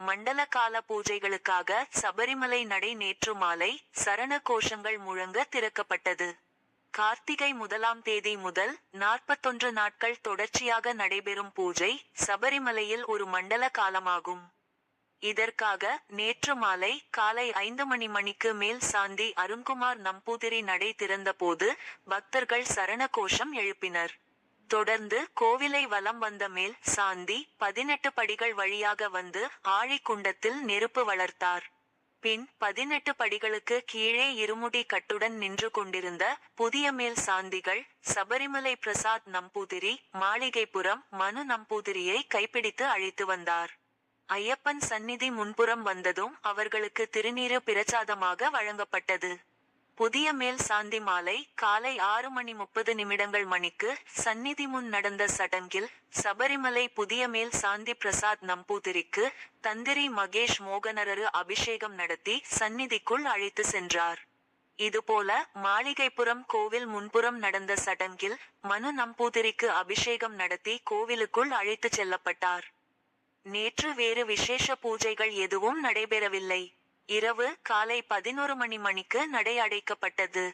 மண்டல கால பூஜைகளுக்காக சபரிமலை நடை நேற்று மாலை சரண கோஷங்கள் முழங்க திறக்கப்பட்டது. கார்த்திகை முதலாம் தேதி முதல் நாற்பத்தொன்று நாட்கள் தொடர்ச்சியாக நடைபெறும் பூஜை சபரிமலையில் ஒரு மண்டல காலமாகும். இதற்காக நேற்று மாலை காலை ஐந்து மணி மணிக்கு மேல் சாந்தி அருண்குமார் நம்பூதிரி நடை திறந்தபோது பக்தர்கள் சரண கோஷம் எழுப்பினர். தொடர்ந்து கோவிலை வலம் வந்த மேல் சாந்தி பதினெட்டு படிகள் வழியாக வந்து ஆழிக்குண்டத்தில் நெருப்பு வளர்த்தார். பின் பதினெட்டு படிகளுக்கு கீழே இருமுடி கட்டுடன் நின்று கொண்டிருந்த புதிய மேல் சாந்திகள் சபரிமலை பிரசாத் நம்பூதிரி மாளிகைப்புறம் மனு நம்பூதிரியை கைப்பிடித்து அழைத்து வந்தார். ஐயப்பன் சந்நிதி முன்புறம் வந்ததும் அவர்களுக்கு திருநீறு பிரசாதமாக வழங்கப்பட்டது. புதிய மேல் சாந்தி மாலை காலை ஆறு மணி முப்பது நிமிடங்கள் மணிக்கு சந்நிதி முன் நடந்த சடங்கில் சபரிமலை புதிய மேல் சாந்தி பிரசாத் நம்பூதிரிக்கு தந்திரி மகேஷ் மோகனரரு அபிஷேகம் நடத்தி சந்நிதிக்குள் அழைத்து சென்றார். இதுபோல மாளிகைப்புறம் கோவில் முன்புறம் நடந்த சடங்கில் மனு நம்பூதிரிக்கு அபிஷேகம் நடத்தி கோவிலுக்குள் அழைத்துச் செல்லப்பட்டார். நேற்று வேறு விசேஷ பூஜைகள் எதுவும் நடைபெறவில்லை. இரவு காலை பதினொரு மணி மணிக்கு நடை அடைக்கப்பட்டது.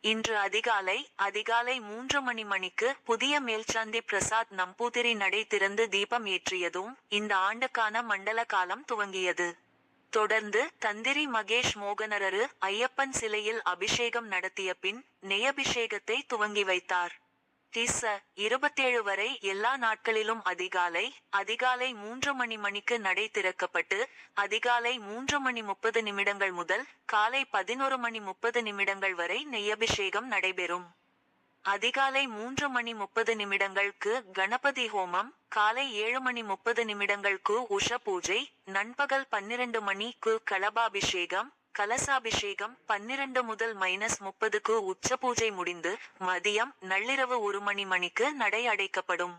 இன்று அதிகாலை அதிகாலை மூன்று மணி மணிக்கு புதிய மேல்சாந்தி பிரசாத் நம்பூதிரி நடை திறந்து தீபம் ஏற்றியதும் இந்த ஆண்டுக்கான மண்டல காலம் துவங்கியது. தொடர்ந்து தந்திரி மகேஷ் மோகனரரு ஐயப்பன் சிலையில் அபிஷேகம் நடத்திய பின் நெய்யபிஷேகத்தை துவங்கி வைத்தார். டிச இருபத்தேழு வரை எல்லா நாட்களிலும் அதிகாலை அதிகாலை மூன்று மணி மணிக்கு நடை திறக்கப்பட்டு அதிகாலை மூன்று மணி முப்பது நிமிடங்கள் முதல் காலை பதினோரு மணி முப்பது நிமிடங்கள் வரை நெய்யபிஷேகம் நடைபெறும். அதிகாலை மூன்று மணி முப்பது நிமிடங்களுக்கு கணபதி ஹோமம் காலை ஏழு மணி முப்பது நிமிடங்களுக்கு உஷ பூஜை நண்பகல் பன்னிரண்டு மணிக்கு கலபாபிஷேகம் கலசாபிஷேகம் பன்னிரண்டு முதல் மைனஸ் முப்பதுக்கு உச்ச பூஜை முடிந்து மதியம் நள்ளிரவு ஒரு மணி மணிக்கு நடை அடைக்கப்படும்.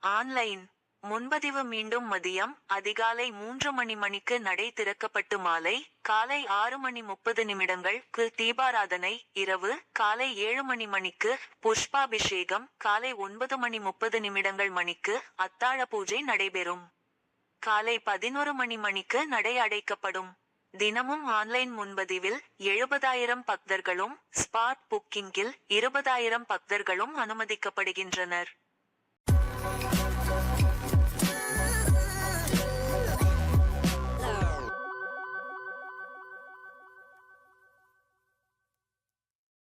ஆன்லைன். முன்பதிவு மீண்டும் மதியம் அதிகாலை மூன்று மணி மணிக்கு நடை திறக்கப்பட்டு மாலை காலை ஆறு மணி முப்பது நிமிடங்களுக்கு தீபாராதனை இரவு காலை ஏழு மணி மணிக்கு புஷ்பாபிஷேகம் காலை ஒன்பது மணி முப்பது நிமிடங்கள் மணிக்கு அத்தாழ பூஜை நடைபெறும். காலை பதினொரு மணி மணிக்கு நடை அடைக்கப்படும். தினமும் ஆன்லைன் முன்பதிவில் எழுபதாயிரம் பக்தர்களும் ஸ்பாட் புக்கிங்கில் இருபதாயிரம் பக்தர்களும் அனுமதிக்கப்படுகின்றனர்.